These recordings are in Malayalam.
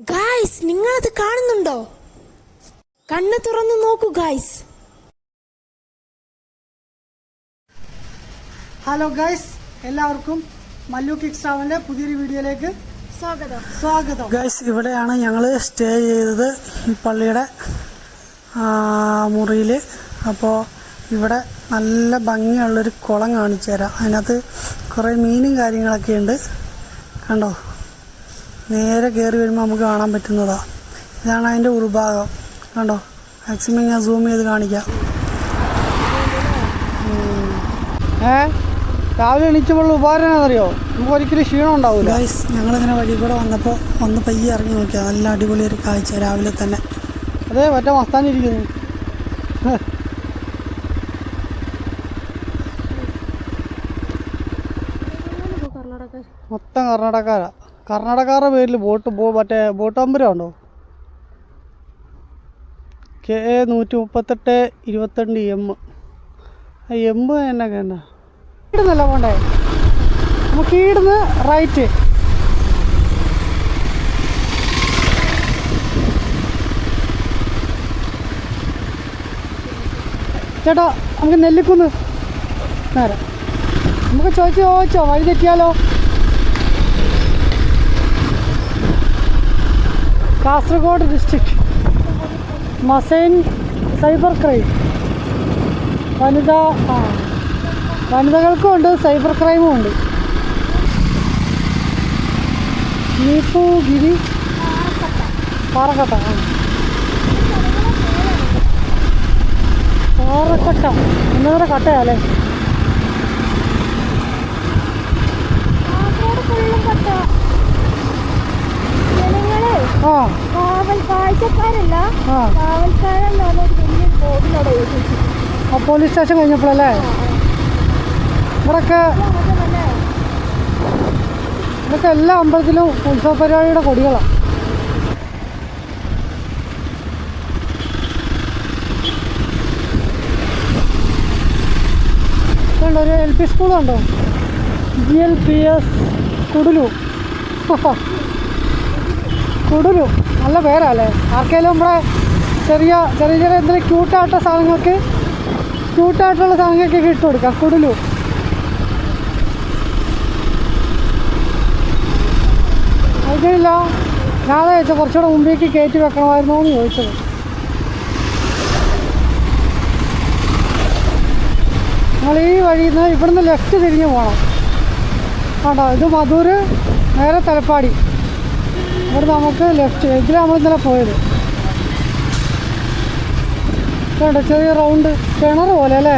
ഗായ്സ് നിങ്ങളത് കാണുന്നുണ്ടോ? കണ്ണ് തുറന്നു നോക്കൂ ഗായ്സ് ഹലോ ഗൈസ് എല്ലാവർക്കും മല്ലു കിക്സ് ട്രാവലിന്റെ പുതിയൊരു വീഡിയോയിലേക്ക് സ്വാഗതം. സ്വാഗതം. ഗൈസ് ഇവിടെയാണ് ഞങ്ങൾ സ്റ്റേ ചെയ്തത് ഈ പള്ളിയുടെ മുറിയിൽ അപ്പോൾ ഇവിടെ നല്ല ഭംഗിയുള്ളൊരു കുളം കാണിച്ചു തരാം അതിനകത്ത് കുറേ മീനും കാര്യങ്ങളൊക്കെ ഉണ്ട് കണ്ടോ? നേരെ കയറി വരുമ്പോൾ നമുക്ക് കാണാൻ പറ്റുന്നതാ. ഇതാണ് അതിന്റെ ഉൾഭാഗം. കണ്ടോ? മാക്സിമം ഞാൻ സൂം ചെയ്ത് കാണിക്കാം. ഏ? രാവിലെ എണീച്ചപ്പോൾ ഉപകാരം അറിയോ നമുക്ക് ഒരിക്കലും ക്ഷീണം ഉണ്ടാവില്ല ഗൈസ് ഞങ്ങളിങ്ങനെ വഴി കൂടെ വന്നപ്പോൾ ഒന്ന് പയ്യെ ഇറങ്ങി നോക്കിയാൽ നല്ല അടിപൊളി ഒരു കാഴ്ച രാവിലെ തന്നെ. അതെ മറ്റേ മസ്താനിരിക്കുന്നു മൊത്തം കർണാടകക്കാരാ. കർണാടകക്കാരുടെ പേരിൽ ബോട്ട് ബോ മറ്റേ ബോട്ട് അമ്പരം ഉണ്ടോ? കെ എ നൂറ്റി മുപ്പത്തെട്ട് ഇരുപത്തിരണ്ട് എം. എം തന്നെ കേണ്ട ഇടുന്നല്ല പോണ്ടേ നമുക്ക് ഈടുന്ന് റൈറ്റ് ചേട്ടാ നമുക്ക് നെല്ലിക്കുന്ന് നേരെ. നമുക്ക് ചോദിച്ചു ചോദിച്ചോ വഴി തെറ്റിയാലോ? കാസർഗോഡ് ഡിസ്ട്രിക്ട് മസൈൻ സൈബർ ക്രൈം വനിത വനിതകൾക്കും ഉണ്ട് സൈബർ ക്രൈമും ഉണ്ട്. നീപ്പു ഗിരി പാറക്കട്ട പാറക്കട്ട ഒന്നൂടെ കട്ടയല്ലേ കാസർഗോഡ് കാവൽ കാഴ്ചക്കാരല്ല വലിയൊരു എഴുതി പോലീസ് സ്റ്റേഷൻ കഴിഞ്ഞപ്പോഴല്ലേ? ഇവിടൊക്കെ ഇതൊക്കെ എല്ലാ അമ്പലത്തിലും ഉത്സവ പരിപാടിയുടെ കൊടികളാണ് ഒരു എൽ പി സ്കൂളുണ്ടോ ജി എൽ പി എസ് കുടുലു കുടുലു നല്ല പേരല്ലേ? ആർക്കെങ്കിലും നമ്മുടെ ചെറിയ ചെറിയ ചെറിയ എന്തെങ്കിലും ക്യൂട്ടായിട്ട സാധനങ്ങൾക്ക് ക്യൂട്ടായിട്ടുള്ള സാധനങ്ങൾക്കൊക്കെ ഇട്ട് കൊടുക്കാം. കുടുലു അതില്ല ഞാൻ ചോദിച്ചത് കുറച്ചുകൂടെ മുമ്പേക്ക് കയറ്റി വെക്കണമായിരുന്നോ എന്ന് ചോദിച്ചത്. നമ്മൾ ഈ വഴിയിൽ നിന്ന് ഇവിടുന്ന് ലെഫ്റ്റ് തിരിഞ്ഞ് പോകണം. കേട്ടോ ഇത് മധൂർ നേരെ തലപ്പാടി. ഇവിടെ നമുക്ക് ലെഫ്റ്റ് ഇതിലാണ് നമ്മൾ ഇന്നലെ പോയത്. കേട്ടോ ചെറിയ റൗണ്ട് കിണർ പോലെ അല്ലേ?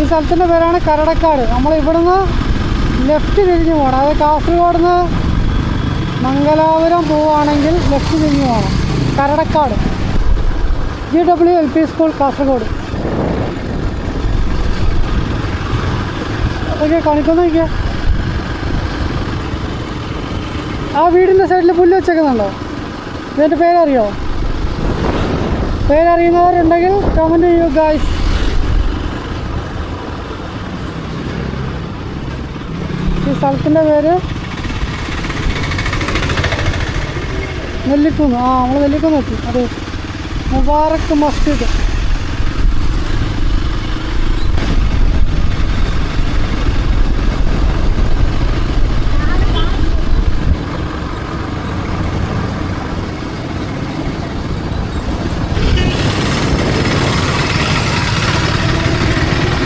ഈ സ്ഥലത്തിന്റെ പേരാണ് കരടക്കാട്. നമ്മൾ ഇവിടുന്ന് ലെഫ്റ്റ് തിരിഞ്ഞു പോകണം അതായത് കാസർഗോഡ് നിന്ന് മംഗലാപുരം പോവുകയാണെങ്കിൽ ലെഫ്റ്റ് തിരിഞ്ഞു പോകണം Karadakkad. G W L P school Kasaragod. Okay കാണിക്കുന്നു നോക്കിയാ ആ വീടിന്റെ സൈഡിൽ പുല്ല് വെച്ചേക്കുന്നുണ്ടോ? ഇതിന്റെ പേരറിയോ? പേരറിയുന്നവരുണ്ടെങ്കിൽ കമന്റ് ചെയ്യൂ ഗായ്സ് ഈ സ്ഥലത്തിന്റെ പേര്? നെല്ലിക്കുന്ന്. ആ നമ്മൾ നെല്ലിക്കുന്ന് എത്തി. അതെ മുബാറക്ക് മസ്ജിദ്.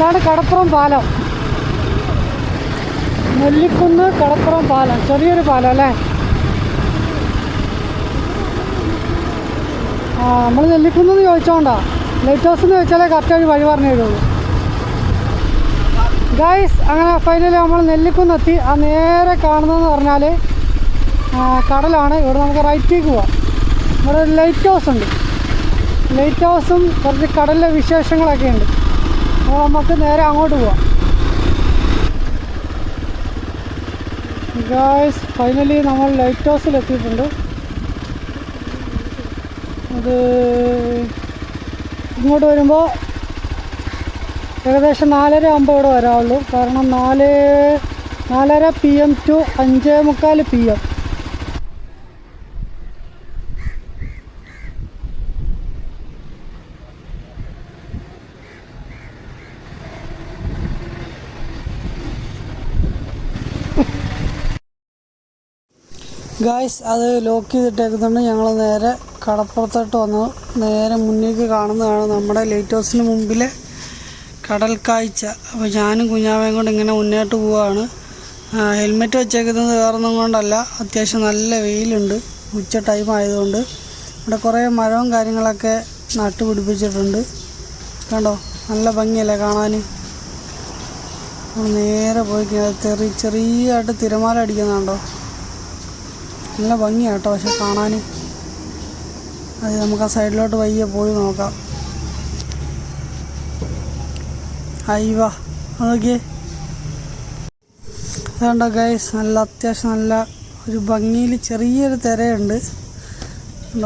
ഇതാണ് കടപ്പുറം പാലം. നെല്ലിക്കുന്ന് കടപ്പുറം പാലം. ചെറിയൊരു പാലം അല്ലേ? ആ നമ്മൾ നെല്ലിക്കുന്നെന്ന് ചോദിച്ചോണ്ടാ. ലൈറ്റ് ഹൗസ് എന്ന് ചോദിച്ചാലേ കറക്റ്റ് ഒരു വഴി പറഞ്ഞു തരുള്ളൂ. ഗൈസ് അങ്ങനെ ഫൈനലി നമ്മൾ നെല്ലിക്കുന്നെത്തി ആ നേരെ കാണുന്നതെന്ന് പറഞ്ഞാൽ കടലാണ്. ഇവിടെ നമുക്ക് റൈറ്റിലേക്ക് പോവാം. ഇവിടെ ഒരു ലൈറ്റ് ഹൗസ് ഉണ്ട്. ലൈറ്റ് ഹൗസും കുറച്ച് കടലിലെ വിശേഷങ്ങളൊക്കെ ഉണ്ട്. അപ്പോൾ നമുക്ക് നേരെ അങ്ങോട്ട് പോവാം. ഗായ്സ് ഫൈനലി നമ്മൾ ലൈറ്റ് ഹൗസിൽ എത്തിയിട്ടുണ്ട്. അത് ഇങ്ങോട്ട് വരുമ്പോൾ ഏകദേശം നാലര ആകുമ്പോൾ ഇവിടെ വരാവുള്ളൂ. കാരണം നാല് നാലര പി എം ടു അഞ്ചേ മുക്കാൽ പി എം ഗായ്സ് അത് ലോക്ക് ചെയ്തിട്ടേക്കുന്നുണ്ട് ഞങ്ങൾ നേരെ കടപ്പുറത്തോട്ട് വന്നു. നേരെ മുന്നേക്ക് കാണുന്നതാണ് നമ്മുടെ ലൈറ്റ് ഹൗസിന് മുമ്പിലെ കടൽ കാഴ്ച അപ്പോൾ ഞാനും കുഞ്ഞാവയും കൊണ്ട് ഇങ്ങനെ മുന്നോട്ട് പോവുകയാണ് ഹെൽമെറ്റ് വെച്ചേക്കുന്നത് വേറൊന്നും കൊണ്ടല്ല. അത്യാവശ്യം നല്ല വെയിലുണ്ട്. ഉച്ച ടൈം ആയതുകൊണ്ട്. ഇവിടെ കുറേ മരവും കാര്യങ്ങളൊക്കെ നട്ടുപിടിപ്പിച്ചിട്ടുണ്ട്. കണ്ടോ? നല്ല ഭംഗിയല്ലേ കാണാൻ നേരെ പോയി ചെറിയ ചെറിയായിട്ട് തിരമാല അടിക്കുന്നുണ്ടോ? നല്ല ഭംഗിയാണ് കേട്ടോ പക്ഷെ കാണാൻ അത് നമുക്ക് ആ സൈഡിലോട്ട് വയ്യ പോയി നോക്കാം. അയ്യവ അതൊക്കെ. അതുകൊണ്ടോ ഗൈസ് നല്ല അത്യാവശ്യം നല്ല ഒരു ഭംഗിയിൽ ചെറിയൊരു തിരയുണ്ട്.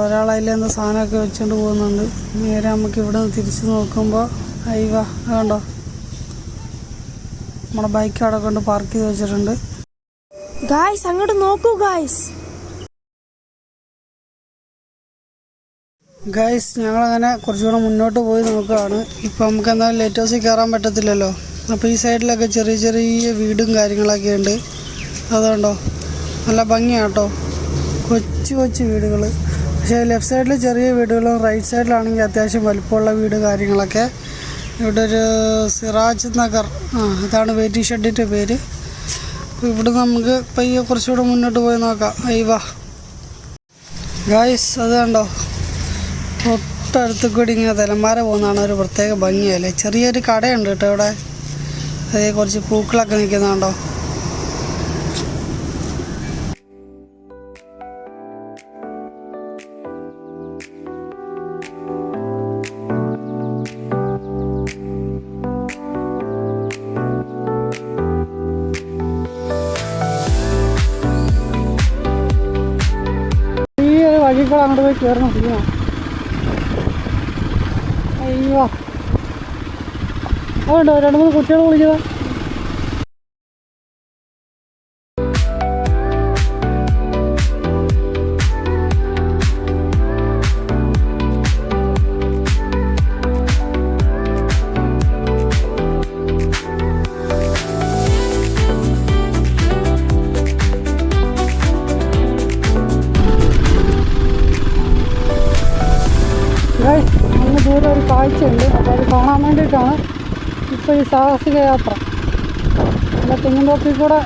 ഒരാൾ അതിലെന്തോ സാധനമൊക്കെ വെച്ചുകൊണ്ട് പോകുന്നുണ്ട്. നേരെ നമുക്ക് ഇവിടെ നിന്ന് തിരിച്ച് നോക്കുമ്പോൾ അയ്യവ അതുകൊണ്ടോ നമ്മുടെ ബൈക്ക് അവിടെ കൊണ്ട് പാർക്ക് ചെയ്ത് വെച്ചിട്ടുണ്ട്. ഗായ്സ് അങ്ങോട്ട് നോക്കൂ ഗായ്സ് ഗൈസ് ഞങ്ങളങ്ങനെ കുറച്ചുകൂടെ മുന്നോട്ട് പോയി നോക്കുകയാണ്. ഇപ്പം നമുക്ക് എന്തായാലും ലൈറ്റ് ഹൗസിൽ കയറാൻ പറ്റത്തില്ലല്ലോ. അപ്പോൾ ഈ സൈഡിലൊക്കെ ചെറിയ ചെറിയ വീടും കാര്യങ്ങളൊക്കെ ഉണ്ട്. അതുകൊണ്ടോ? നല്ല ഭംഗിയാട്ടോ. കൊച്ചു കൊച്ചു വീടുകൾ പക്ഷേ ലെഫ്റ്റ് സൈഡിൽ ചെറിയ വീടുകളും റൈറ്റ് സൈഡിലാണെങ്കിൽ അത്യാവശ്യം വലുപ്പമുള്ള വീട് കാര്യങ്ങളൊക്കെ. ഇവിടെ ഒരു സിറാജ് നഗർ. ആ അതാണ് വെയിറ്റിംഗ് ഷെഡിന്റെ പേര്. ഇവിടെ നമുക്ക് പയ്യെ കുറച്ചുകൂടെ മുന്നോട്ട് പോയി നോക്കാം. അയ്യവാ ഗായ്സ് അത് കണ്ടോ? തൊട്ടടുത്ത് കൂടി ഇങ്ങനെ തലമാര പോകുന്നതാണ് ഒരു പ്രത്യേക ഭംഗിയല്ലേ? ചെറിയൊരു കടയുണ്ട് കേട്ടോ ഇവിടെ അതേ കുറച്ച് പൂക്കളൊക്കെ നിൽക്കുന്നുണ്ടോ? ഈ വഴി അങ്ങോട്ട് പോയി കയറണം അയ്യോ. അതുണ്ടോ രണ്ട് മൂന്ന് കുട്ടികൾ വിളിച്ചത് സാഹസിക യാത്ര നമ്മുടെ തെങ്ങിൻ തോപ്പിൽ കൂടെ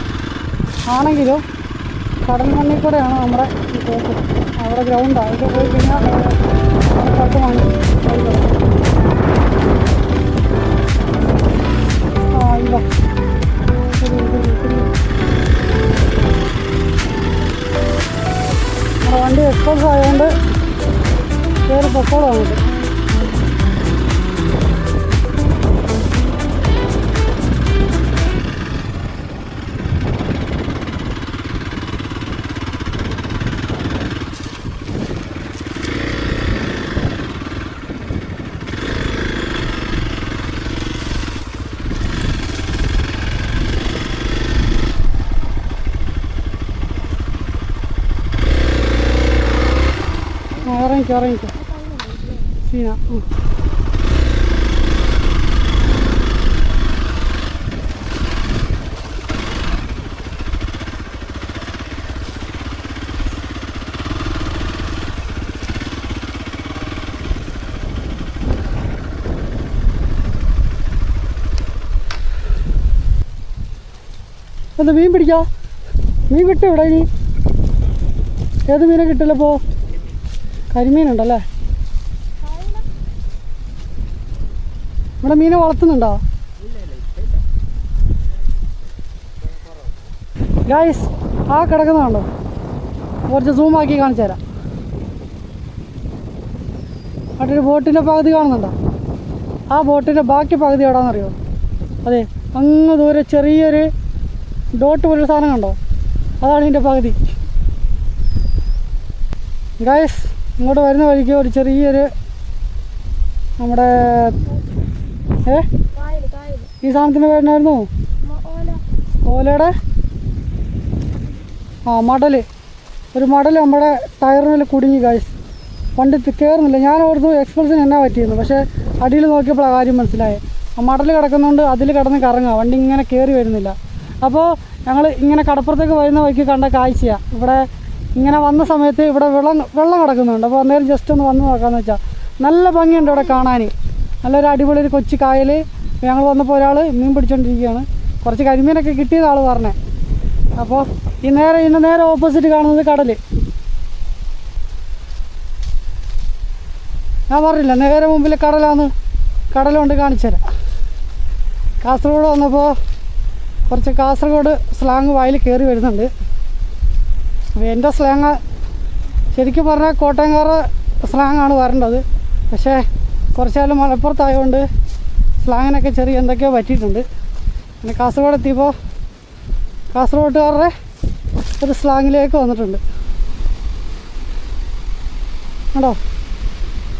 ആണെങ്കിലും കടൽ മണ്ണിൽ കൂടെയാണ് നമ്മുടെ ഈ തോപ്പ്. അവിടെ ഗ്രൗണ്ടാണ് അവിടെ പോയി കഴിഞ്ഞാൽ വണ്ടി എക്സ്പോസ് ആയതുകൊണ്ട് കയറി പൊക്കോളൂ ഇറങ്ങിക്കോ ഇറങ്ങിക്കോ സീന. എന്താ മീൻ പിടിക്കാം? മീൻ കിട്ടും ഇവിടെ ഇനി. ഏത് മീനെ കിട്ടില്ല ഇപ്പോൾ കരിമീനുണ്ടല്ലേ? ഇവിടെ മീനെ വളർത്തുന്നുണ്ടോ? ഗൈസ് ആ കിടക്കുന്നുണ്ടോ കുറച്ച് സൂമാക്കി കാണിച്ചു തരാം. അവിടെ ബോട്ടിന്റെ പകുതി കാണുന്നുണ്ടോ? ആ ബോട്ടിന്റെ ബാക്കി പകുതി എവിടാന്നറിയോ? അതെ അങ്ങ് ദൂരെ ചെറിയൊരു ഡോട്ട് പോലൊരു സാധനം കണ്ടോ? അതാണ് ഇതിന്റെ പകുതി. ഗായ്സ് ഇങ്ങോട്ട് വരുന്ന വഴിക്ക് ഒരു ചെറിയൊരു നമ്മുടെ ഏ? ഈ സാധനത്തിന്റെ പേരുണ്ടായിരുന്നു ഓല ഓലയുടെ? ആ മടൽ ഒരു മടൽ നമ്മുടെ ടയറിനിൽ കുടുങ്ങി കായ്സ് വണ്ടി കയറുന്നില്ല ഞാൻ ഓർത്തു എക്സ്പ്രസിന് എന്നാ പറ്റിയിരുന്നു പക്ഷേ അടിയിൽ നോക്കിയപ്പോൾ ആ കാര്യം മനസ്സിലായി. ആ മടൽ കിടക്കുന്നതുകൊണ്ട് അതിൽ കിടന്ന് കറങ്ങുക വണ്ടി ഇങ്ങനെ കയറി വരുന്നില്ല. അപ്പോൾ ഞങ്ങൾ ഇങ്ങനെ കടപ്പുറത്തേക്ക് വരുന്ന വഴിക്ക് കണ്ട കാഴ്ചയാണ് ഇവിടെ ഇങ്ങനെ വന്ന സമയത്ത് ഇവിടെ വെള്ളം വെള്ളം കിടക്കുന്നുണ്ട്. അപ്പോൾ അന്നേരം ജസ്റ്റ് ഒന്ന് വന്ന് നോക്കാമെന്ന് വെച്ചാൽ നല്ല ഭംഗിയുണ്ട് ഇവിടെ കാണാൻ നല്ലൊരു അടിപൊളി ഒരു കൊച്ചു കായൽ ഞങ്ങൾ വന്നപ്പോൾ ഒരാൾ മീൻ പിടിച്ചോണ്ടിരിക്കുകയാണ്. കുറച്ച് കരിമീനൊക്കെ കിട്ടിയത് ആൾ പറഞ്ഞേ. അപ്പോൾ ഈ നേരെ ഇന്ന് നേരെ ഓപ്പോസിറ്റ് കാണുന്നത് കടൽ ഞാൻ പറഞ്ഞില്ല നേരെ മുമ്പിൽ കടലാന്ന്. കടലുകൊണ്ട് കാണിച്ചു തരാം. കാസർഗോഡ് വന്നപ്പോൾ കുറച്ച് കാസർഗോഡ് സ്ലാങ് വായിൽ കയറി വരുന്നുണ്ട്. എന്റെ സ്ലാങ് ശരിക്കും പറഞ്ഞാൽ കോട്ടയംകാർ സ്ലാങ്ങാണ് വരേണ്ടത്. പക്ഷേ കുറച്ചാലും മലപ്പുറത്തായതുകൊണ്ട് സ്ലാങ്ങിനൊക്കെ ചെറിയ എന്തൊക്കെയോ പറ്റിയിട്ടുണ്ട്. പിന്നെ കാസർഗോഡ് എത്തിയപ്പോൾ കാസർഗോഡുകാരുടെ ഒരു സ്ലാങ്ങിലേക്ക് വന്നിട്ടുണ്ട്. കണ്ടോ?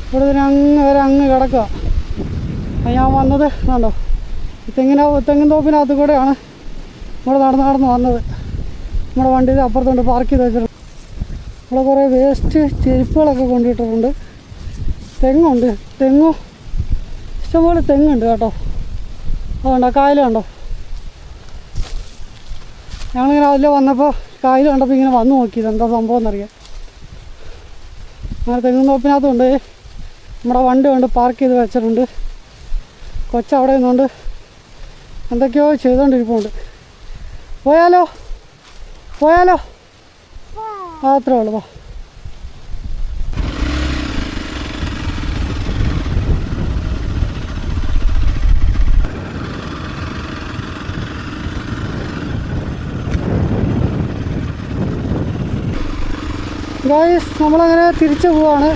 ഇവിടെ ഇതിന് അങ്ങ് വരെ അങ്ങ് കിടക്കുക. ഞാൻ വന്നത് കണ്ടോ? തെങ്ങിന തെങ്ങിൻ തോപ്പിനകത്ത് കൂടെയാണ് ഇവിടെ നടന്ന് നടന്ന് വന്നത്. നമ്മുടെ വണ്ടി അപ്പുറത്തുണ്ട് പാർക്ക് ചെയ്ത് വെച്ചിട്ടുണ്ട്. ഇവിടെ കുറേ വേസ്റ്റ് ചെരുപ്പുകളൊക്കെ കൊണ്ടിട്ടിട്ടുണ്ട്. തെങ്ങുണ്ട് തെങ്ങും? ഇഷ്ടംപോലെ തെങ്ങുണ്ട് കേട്ടോ. അതുകൊണ്ട് കായൽ കണ്ടോ? ഞങ്ങളിങ്ങനെ അതിൽ വന്നപ്പോൾ കായൽ കണ്ടപ്പോൾ ഇങ്ങനെ വന്നു നോക്കിയത് എന്താ സംഭവം എന്നറിയാം അങ്ങനെ തെങ്ങും തോപ്പിനകത്തുണ്ട്. നമ്മുടെ വണ്ടി കൊണ്ട് പാർക്ക് ചെയ്ത് വെച്ചിട്ടുണ്ട്. കൊച്ചവിടെ നിന്നുണ്ട്. എന്തൊക്കെയോ ചെയ്തുകൊണ്ടിരിപ്പുണ്ട് പോയാലോ? പോയാലോ? മാത്രമേ അത്രേ ഉള്ളൂ വാ. ഗായ്സ് നമ്മളങ്ങനെ തിരിച്ചു പോവാണ്.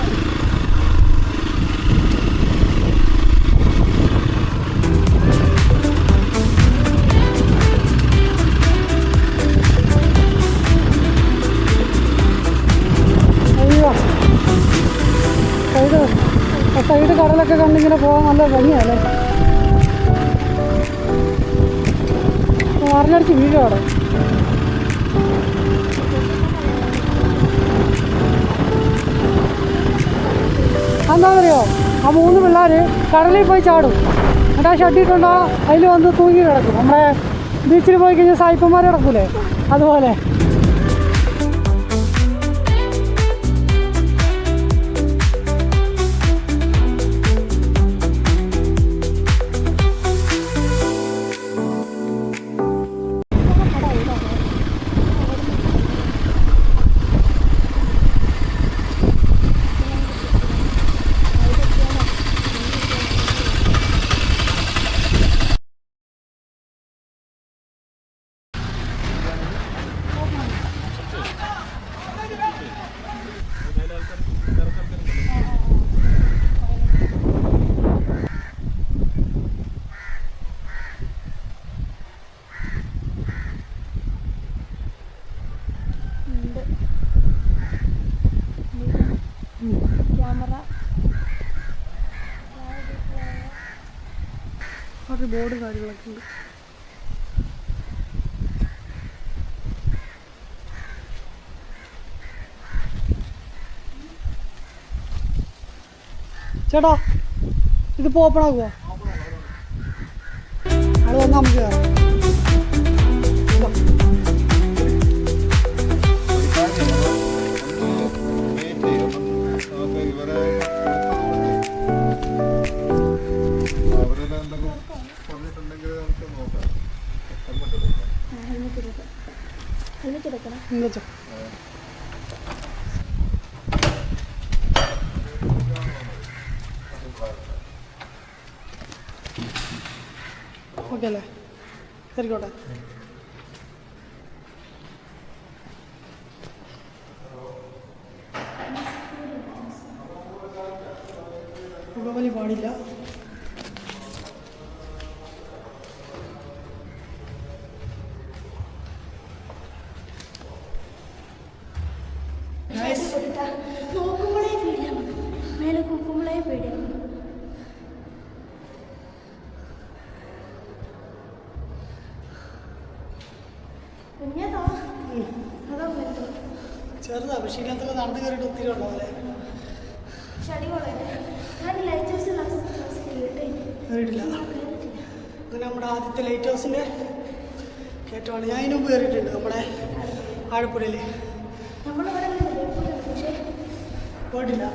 കണ്ടിങ്ങനെ പോകാൻ നല്ല ഭംഗിയല്ലേ മറിഞ്ഞടിച്ച് വീഴും അവിടെ. എന്താണെന്നറിയോ ആ മൂന്ന് പിള്ളേർ കടലിൽ പോയി ചാടും. എന്നിട്ട് ആ ഷട്ടിട്ടുണ്ടോ അതിൽ വന്ന് തൂങ്ങി കിടക്കും. നമ്മുടെ ബീച്ചിൽ പോയി കഴിഞ്ഞാൽ സായിപ്പന്മാർ കിടക്കൂലേ? അതുപോലെ. ഒരു ബോർഡ് കാര്യങ്ങളൊക്കെ ഉണ്ട്. ചേട്ടാ ഇതിപ്പോ ഓപ്പൺ ആക്കുവോ? അവിടെ വന്നാൽ നമുക്ക് കയറാം എന്നിട്ടെടുക്കണം എന്താ വെച്ചോ. ഓക്കെ അല്ലേ? ശരിക്കോട്ടെ പുകവലി പാടില്ല. പക്ഷേ ഇതിനകത്തൊക്കെ നടന്നു കയറിയിട്ട് ഒത്തിരി കയറിയിട്ടില്ല അങ്ങനെ നമ്മുടെ ആദ്യത്തെ ലൈറ്റ് ഹൗസിന്റെ കയറ്റമാണ് ഞാൻ അതിന് മുമ്പ് കയറിയിട്ടുണ്ട് നമ്മുടെ ആഴപ്പുഴയിൽ പോയിട്ടില്ല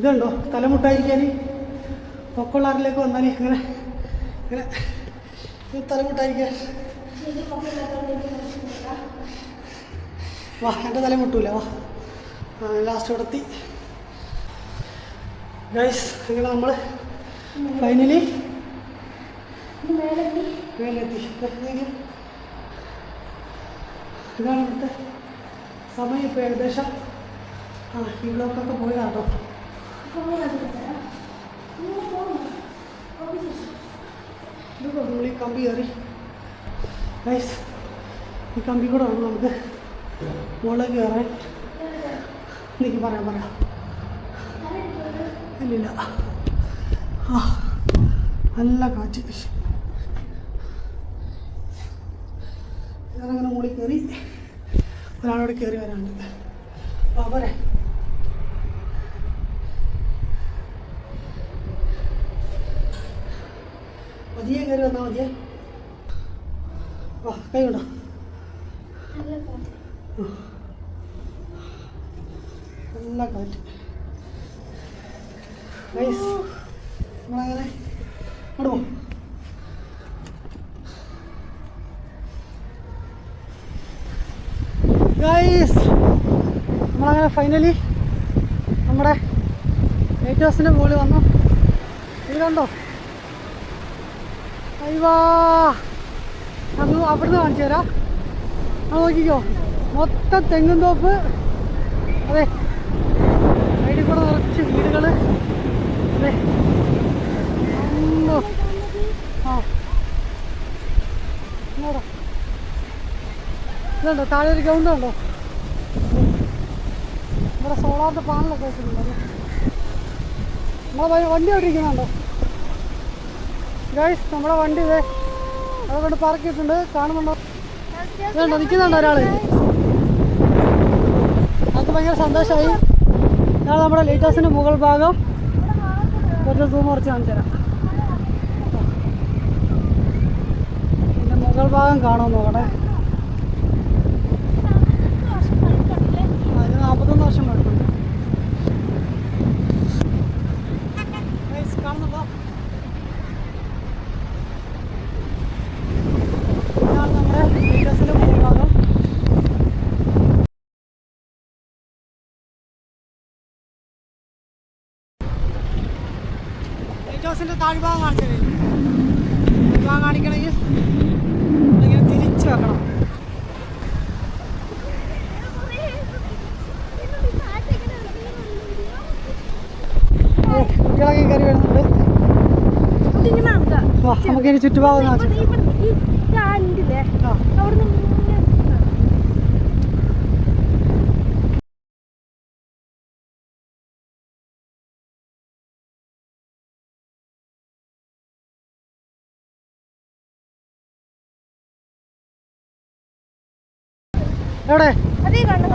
ഇതുണ്ടോ? തലമുട്ടായിരിക്കാൻ പൊക്കൊള്ളാറിലേക്ക് വന്നാൽ ഇങ്ങനെ ഇങ്ങനെ തലമുട്ടായിരിക്കാൻ. വാ എന്റെ തലമുട്ടൂല വാ. ലാസ്റ്റ് ഇവിടെത്തി ഗൈസ് അങ്ങനെ നമ്മൾ ഫൈനലി മേലെത്തി? ഇതാണ് ഇവിടുത്തെ സമയം ഇപ്പോൾ ഏകദേശം. ആ ഈ ബ്ലോക്കൊക്കെ പോയതാട്ടോ ഈ കമ്പി ഗൈസ് ഈ കൂടെ വേണം നമുക്ക് മുകളിലേക്ക് കയറാൻ. എനിക്ക് പറയാം പറയാം. ഇല്ലില്ല. ആ നല്ല കാറ്റ്. ഞാനങ്ങനെ മുകളിൽ കയറി. ഒരാളോട് കയറി വരാനുണ്ട്. ആ പോരെ മതിയെ കയറി വന്നാൽ മതിയേ. ആ കൈ കൊണ്ടോ. നല്ല കാറ്റ്. നൈസ് നമ്മളങ്ങനെ അങ്ങോട്ട് പോ. ഗൈസ് നമ്മളങ്ങനെ ഫൈനലി നമ്മുടെ ലൈറ്റ് ഹൗസിന്റെ മുകളിൽ വന്നു. ഇത് കണ്ടോ? അയ്വാ നമ്മൾ അവിടുന്ന് കാണിച്ചു തരാം. നോക്കിക്കോ. മൊത്തം തെങ്ങും തോപ്പ്. അതെ. സൈഡിൽ കൂടെ നിറച്ച് വീടുകൾ അതെ. ആ. ഇതുണ്ടോ? താഴെ ഒരു ഗ്രൗണ്ട് ഉണ്ടോ? ഇവിടെ സോളാറിന്റെ പാനലൊക്കെ വെച്ചിട്ടുണ്ടോ. നമ്മളെ വണ്ടി അവിടെ ഇരിക്കുന്നുണ്ടോ? ഗൈസ് നമ്മുടെ വണ്ടി ഇതേ അതുകൊണ്ട് കൊണ്ട് പാർക്ക് ചെയ്തിട്ടുണ്ട്. കാണുന്നുണ്ടോ? നിൽക്കുന്നുണ്ടോ ഒരാൾ? നമുക്ക് ഭയങ്കര സന്തോഷമായി. ഇതാണ് നമ്മുടെ ലൈറ്റ് ഹൗസിന്റെ മുകൾ ഭാഗം. കുറച്ച് സൂം കുറച്ച് കാണിച്ചു തരാം. ഇതിന്റെ മുകൾ ഭാഗം കാണാൻ നോക്കട്ടെ ആ, ഇത് നാൽപ്പത്തൊന്ന് വർഷം പഴക്കമുണ്ട് Guys, കാണുന്നുണ്ടോ ഇതാണ് നമ്മുടെ ലൈറ്റ് ഹൗസിന്റെ മുകൾ ഭാഗം ലൈറ്റ് ഹൗസിന്റെ താഴ്ഭാഗം കാണിച്ചത് താഴ്ഭാഗം കാണിക്കണമെങ്കിൽ ഇങ്ങനെ തിരിച്ചു വെക്കണം ഓ, കുട്ടികളൊക്കെ കയറി വരുന്നുണ്ട് ഇങ്ങനെ നടക്കാം വാ നമുക്കിനി അവിടുന്ന് എവിടെ?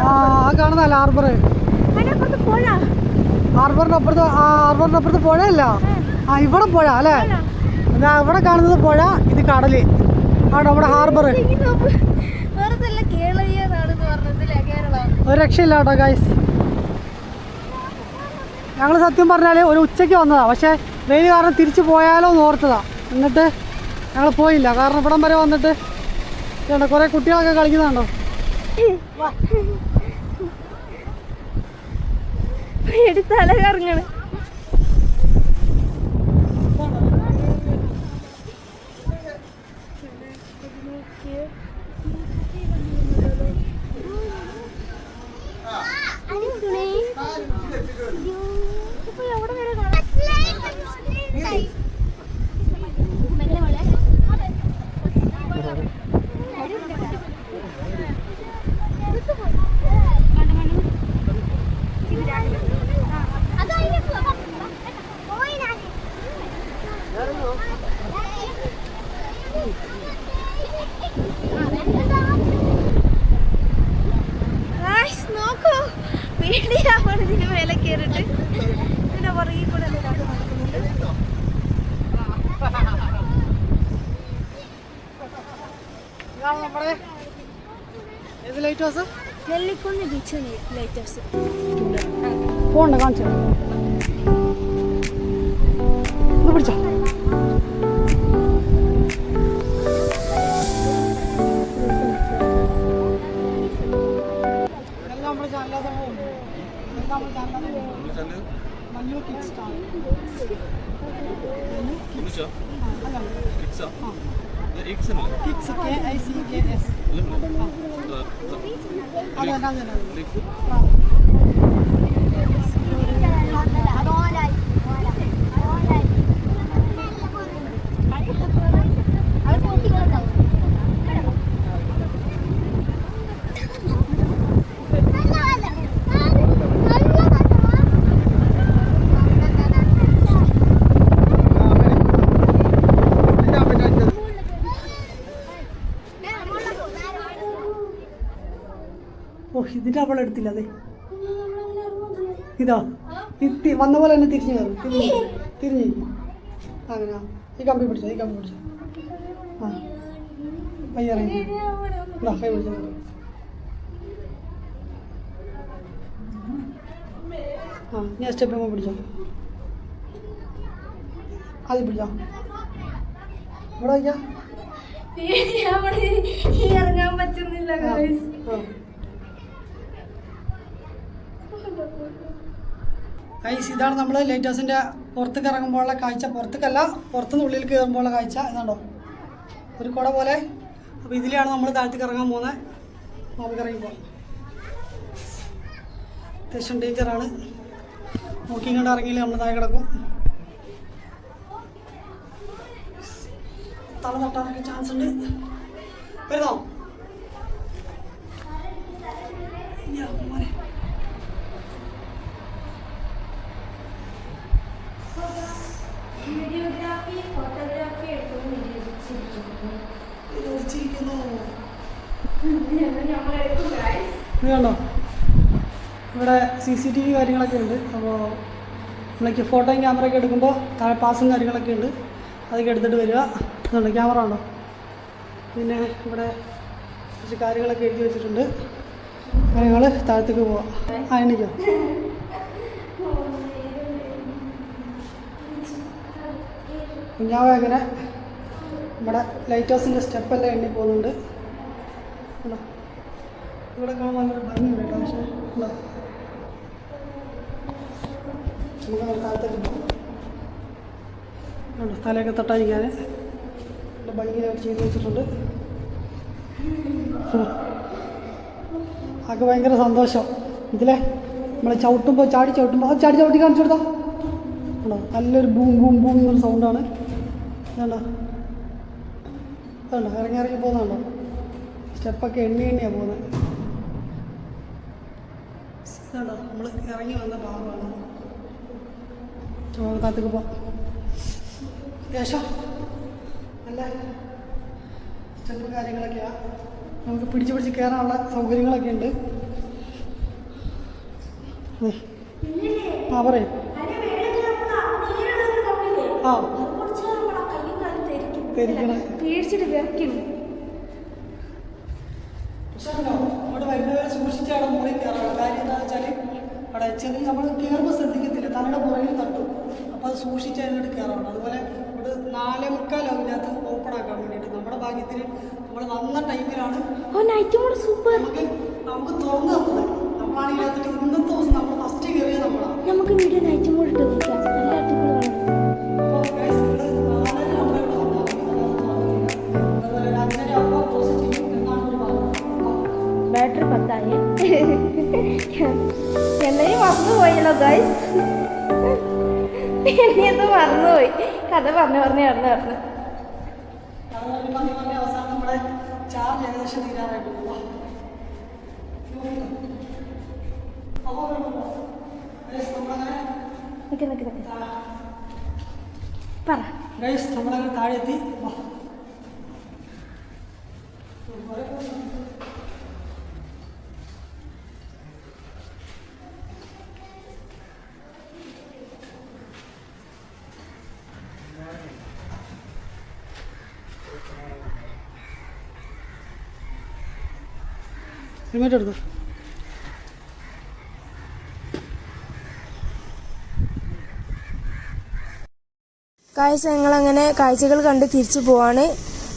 ആ ഹാർബർ ഹാർബറിന്റെ അപ്പുറത്ത് പുഴയല്ല? ആ. ഇവിടെ പുഴ അല്ലേ? ഇവിടെ കാണുന്നത് പുഴ ഇത് കടൽ അവിടെ നമ്മുടെ ഹാർബർ ഒരു രക്ഷയില്ല കേട്ടോ ഗൈസ് ഞങ്ങൾ സത്യം പറഞ്ഞാൽ ഒരു ഉച്ചയ്ക്ക് വന്നതാ. പക്ഷേ വെയിൽ കാരണം തിരിച്ചു പോയാലോ എന്ന് ഓർത്തതാ. എന്നിട്ട് ഞങ്ങൾ പോയില്ല. കാരണം ഇവിടം വരെ വന്നിട്ട് ഇതുണ്ട് കുറേ കുട്ടികളൊക്കെ കളിക്കുന്നുണ്ടോ? എടുത്താലേ കറങ്ങണ് പേടിയാവണം ഇതിന് മേലെ കയറിട്ട് ഇതിന്റെ പുറകിൽ കൂടെ നെല്ലിക്കുന്ന് ബീച്ച് ലൈറ്റ് ഹൗസ് ഫോണിനെ കാണിച്ചു. പിടിച്ചോ. എല്ലാം നമ്മുടെ ചാനലാതെ Mallu kids star kids K I ഇതിന്റെ അവൾ എടുത്തില്ല അതെ. ഇതാ. വന്ന പോലെ തന്നെ തിരിഞ്ഞു കയറും. തിരിഞ്ഞു തിരിഞ്ഞു അങ്ങനെ ഈ കമ്പി പിടിച്ചോ ഈ കമ്പി പിടിച്ചോ. ആ. ഇതാ കൈ പിടിച്ചോ. ആ ഞാൻ സ്റ്റെപ്പ് പിടിച്ചോ. അത് പിടിച്ചോ. ഇവിടെ വയ്ക്കാം. ഇറങ്ങാൻ പറ്റുന്നില്ല ഗൈസ് ഇതാണ് നമ്മൾ ലൈറ്റ് ഹൗസിന്റെ പുറത്തേക്ക് ഇറങ്ങുമ്പോഴുള്ള കാഴ്ച. പുറത്തേക്കല്ല പുറത്തുനിന്ന് ഉള്ളിൽ കയറുമ്പോഴുള്ള കാഴ്ച. എന്നാണോ ഒരു കുട പോലെ. അപ്പോൾ ഇതിലാണ് നമ്മൾ താഴത്തേക്ക് ഇറങ്ങാൻ പോകുന്നത് നമുക്ക് ഇറങ്ങിപ്പോൾ അത്യാവശ്യം ഡേഞ്ചറാണ് നോക്കി കണ്ട് ഇറങ്ങിയില്ല നമ്മൾ താഴെ കിടക്കും. തല തട്ടാനൊക്കെ ചാൻസ് ഉണ്ട്. വരുന്നോ യ്യ, മോനെ. വീഡിയോഗ്രാഫി ഫോട്ടോഗ്രാഫി നിരീക്ഷിച്ചിരിക്കുന്നു ഇത് കണ്ടോ ഇവിടെ സി സി ടി വി കാര്യങ്ങളൊക്കെ ഉണ്ട്. അപ്പോൾ നമ്മളേക്ക് ഫോട്ടോയും ക്യാമറയൊക്കെ എടുക്കുമ്പോൾ താഴെ പാസും കാര്യങ്ങളൊക്കെ ഉണ്ട്. അതൊക്കെ എടുത്തിട്ട് വരിക. അതുകൊണ്ട് ക്യാമറ ഉണ്ടോ? പിന്നെ ഇവിടെ കുറച്ച് കാര്യങ്ങളൊക്കെ എഴുതി വെച്ചിട്ടുണ്ട്. കാര്യങ്ങൾ താഴത്തേക്ക് പോവാം. ആ എണ്ണിക്കോ കുഞ്ഞാവ അങ്ങനെ നമ്മുടെ ലൈറ്റ് ഹൗസിന്റെ സ്റ്റെപ്പെല്ലാം എണ്ണി പോകുന്നുണ്ട്. ഇവിടെ കാണാൻ ഭയങ്കര ഭംഗിയുണ്ട് കേട്ടോ പക്ഷേ ഉണ്ടോ? നമുക്ക് താഴത്തേക്ക് പോകാം തലയൊക്കെ തൊട്ടായിരിക്കാൻ ഇവിടെ ഭംഗിയായിട്ട് ചെയ്ത് വെച്ചിട്ടുണ്ട്. അതൊക്കെ ഭയങ്കര സന്തോഷം. ഇതിലെ നമ്മൾ ചവിട്ടുമ്പോൾ ചാടി ചവിട്ടുമ്പോൾ അത് ചാടി ചവിട്ടി കാണിച്ചു കൊടുത്തോ. ഉണ്ടോ? നല്ലൊരു ബൂം ബൂം ബൂം എന്നൊരു സൗണ്ടാണ് ഇതുണ്ടോ അതുണ്ടോ ഇറങ്ങി ഇറങ്ങി പോകുന്നുണ്ടോ സ്റ്റെപ്പൊക്കെ എണ്ണി എണ്ണിയാ പോകുന്നത്. ഇതുണ്ടോ നമ്മൾ ഇറങ്ങി വന്ന ഭാഗമാണ്. ചോളത്താത്തേക്ക് പോവാം. അത്യാവശ്യം നല്ല സ്റ്റെപ്പ് കാര്യങ്ങളൊക്കെയാണ് നമുക്ക് പിടിച്ച് പിടിച്ച് കയറാനുള്ള സൗകര്യങ്ങളൊക്കെ ഉണ്ട്. ആ പറയും. ആ. പേടിച്ചിട്ട് വരുന്നവരെ അവിടെ കാര്യം വെച്ചാൽ ചെറിയ നമ്മൾ കയറുമ്പോൾ ശ്രദ്ധിക്കത്തില്ല. തലയുടെ പുറകിൽ തട്ടും. അപ്പോൾ അത് സൂക്ഷിച്ച് അതിനോട് കയറണം. അതുപോലെ ഇവിടെ നാലേ മുക്കാലാവും ഇതിനകത്ത് ഓപ്പൺ ആക്കാൻ വേണ്ടിയിട്ട്. നമ്മുടെ ഭാഗ്യത്തിന് നമ്മൾ വന്ന ടൈമിലാണ് സൂപ്പർ നമുക്ക് നമുക്ക് തുറന്നു തന്നത്. നമ്മളാണ് ഇതിനകത്തിട്ട് ഇന്നത്തെ ദിവസം നമ്മൾ ഫസ്റ്റ് കയറിയത് നമ്മളാണ് നമുക്ക് വീഡിയോ നൈറ്റും മോഡ് മറന്നുപോയല്ലോ ഗൈസ് എന്നെയൊന്ന് മറന്നുപോയി. കഥ പറഞ്ഞു പറഞ്ഞു പറഞ്ഞു പറഞ്ഞു. നിക്ക് നിക്ക് നിക്ക്. പറ. താഴെ ഹെൽമെറ്റ് എടുക്കും കാഴ്ച ഞങ്ങളങ്ങനെ കാഴ്ചകൾ കണ്ട് തിരിച്ചു പോവാണ്.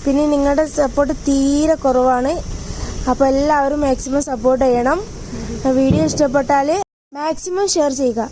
പിന്നെ നിങ്ങളുടെ സപ്പോർട്ട് തീരെ കുറവാണ്. അപ്പോൾ എല്ലാവരും മാക്സിമം സപ്പോർട്ട് ചെയ്യണം. വീഡിയോ ഇഷ്ടപ്പെട്ടാൽ മാക്സിമം ഷെയർ ചെയ്യുക.